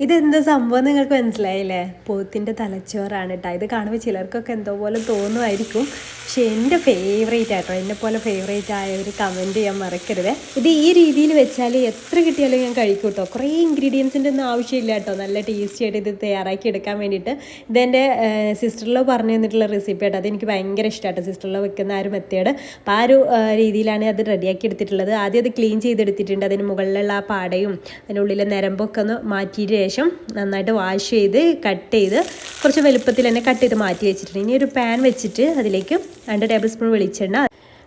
ഇതെന്താ സംഭവം നിങ്ങൾക്ക് മനസ്സിലായില്ലേ? പോത്തിന്റെ തലച്ചോറാണ് കേട്ടോ ഇത് കാണുമ്പോൾ ചിലർക്കൊക്കെ എന്തോ പോലെ തോന്നുമായിരിക്കും. പക്ഷെ എന്റെ ഫേവറേറ്റ് ആട്ടോ. എന്നെ പോലെ ഫേവറേറ്റ് ആയ ഒരു കമന്റ് ചെയ്യാൻ മറക്കരുത്. ഇത് ഈ രീതിയിൽ വെച്ചാൽ എത്ര കിട്ടിയാലും ഞാൻ കഴിക്കും കേട്ടോ കുറേ ഇൻഗ്രീഡിയൻസിന്റെ ഒന്നും ആവശ്യമില്ല കേട്ടോ നല്ല ടേസ്റ്റി ആയിട്ട് ഇത് തയ്യാറാക്കി എടുക്കാൻ വേണ്ടിയിട്ട്. ഇതെന്റെ സിസ്റ്ററിലോ പറഞ്ഞു തന്നിട്ടുള്ള റെസിപ്പി ആട്ടോ. അതെനിക്ക് ഭയങ്കര ഇഷ്ടമാട്ടോ സിസ്റ്ററിലോ വെക്കുന്ന ആ ഒരു മെത്തേഡ് അപ്പോൾ ആ ഒരു രീതിയിലാണ് അത് റെഡിയാക്കി എടുത്തിട്ടുള്ളത്. ആദ്യം അത് ക്ലീൻ ചെയ്തെടുത്തിട്ടുണ്ട്. അതിന് മുകളിലുള്ള ആ പാടയും അതിനുള്ളിലെ നരമ്പൊക്കെ ഒന്ന് മാറ്റിയിട്ട് ശേഷം നന്നായിട്ട് വാഷ് ചെയ്ത് കട്ട് ചെയ്ത് കുറച്ച് വലുപ്പത്തിൽ തന്നെ കട്ട് ചെയ്ത് മാറ്റി വെച്ചിട്ടുണ്ട്. ഇനി ഒരു പാൻ വെച്ചിട്ട് അതിലേക്ക് രണ്ട് ടേബിൾ സ്പൂൺ വെളിച്ചെണ്ണ.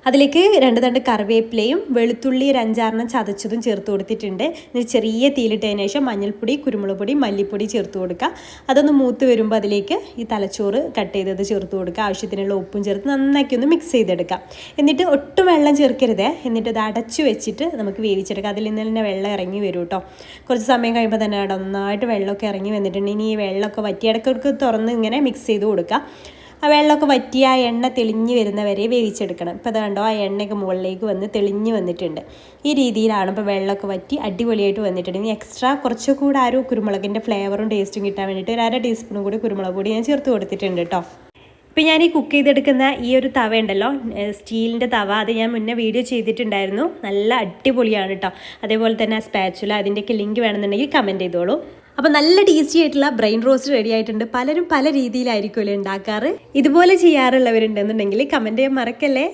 അതിലേക്ക് രണ്ട് തണ്ട് കറിവേപ്പിലയും വെളുത്തുള്ളി ഒരു അഞ്ചാറെണ്ണം ചതച്ചതും ചേർത്ത് കൊടുത്തിട്ടുണ്ട്. ഇനി ചെറിയ തീയിലിട്ടതിന് ശേഷം മഞ്ഞൾപ്പൊടി കുരുമുളക് പൊടി മല്ലിപ്പൊടി ചേർത്ത് കൊടുക്കുക. അതൊന്ന് മൂത്ത് വരുമ്പോൾ അതിലേക്ക് ഈ തലച്ചോറ് കട്ട് ചെയ്തത് ചേർത്ത് കൊടുക്കുക. ആവശ്യത്തിനുള്ള ഉപ്പും ചേർത്ത് നന്നാക്കി ഒന്ന് മിക്സ് ചെയ്തെടുക്കാം എന്നിട്ട് ഒട്ടും വെള്ളം ചേർക്കരുത്. എന്നിട്ട് ഇത് അടച്ചു വെച്ചിട്ട് നമുക്ക് വേവിച്ചെടുക്കാം അതിൽ നിന്ന് തന്നെ വെള്ളം ഇറങ്ങി വരും കേട്ടോ കുറച്ച് സമയം കഴിയുമ്പോൾ തന്നെ നന്നായിട്ട് വെള്ളമൊക്കെ ഇറങ്ങി വന്നിട്ടുണ്ട്. ഇനി ഈ വെള്ളമൊക്കെ വറ്റിയടക്കൊക്കെ തുറന്ന് ഇങ്ങനെ മിക്സ് ചെയ്ത് കൊടുക്കുക. ആ വെള്ളമൊക്കെ വറ്റി ആ എണ്ണ തെളിഞ്ഞ് വരുന്നവരെ വേവിച്ചെടുക്കണം. ഇപ്പോൾ അത് കണ്ടോ ആ എണ്ണയൊക്കെ മുകളിലേക്ക് വന്ന് തെളിഞ്ഞ് വന്നിട്ടുണ്ട്. ഈ രീതിയിലാണ് ഇപ്പോൾ വെള്ളമൊക്കെ വറ്റി അടിപൊളിയായിട്ട് വന്നിട്ടുണ്ട്. ഇനി എക്സ്ട്രാ കുറച്ചുകൂടെ ആ ഒരു കുരുമുളകിന്റെ ഫ്ലേവറും ടേസ്റ്റും കിട്ടാൻ വേണ്ടിയിട്ട് ഒരു അര ടീസ്പൂണും കൂടി കുരുമുളക് പൊടി ഞാൻ ചേർത്ത് കൊടുത്തിട്ടുണ്ട് കേട്ടോ ഇപ്പം ഞാൻ ഈ കുക്ക് ചെയ്തെടുക്കുന്ന ഈ ഒരു തവ ഉണ്ടല്ലോ സ്റ്റീലിന്റെ തവ അത് ഞാൻ മുന്നേ വീഡിയോ ചെയ്തിട്ടുണ്ടായിരുന്നു. നല്ല അടിപൊളിയാണ് കേട്ടോ അതേപോലെ തന്നെ സ്പാച്ചുല അതിന്റെയൊക്കെ ലിങ്ക് വേണമെന്നുണ്ടെങ്കിൽ കമന്റ് ചെയ്തോളൂ. അപ്പോൾ നല്ല ടേസ്റ്റി ആയിട്ടുള്ള ബ്രെയിൻ റോസ്റ്റ് റെഡി ആയിട്ടുണ്ട്. പലരും പല രീതിയിലായിരിക്കുമല്ലോ ഉണ്ടാക്കാറ്? ഇതുപോലെ ചെയ്യാറുള്ളവരുണ്ടെന്നുണ്ടെങ്കിൽ കമന്റ് ചെയ്യാൻ മറക്കല്ലേ?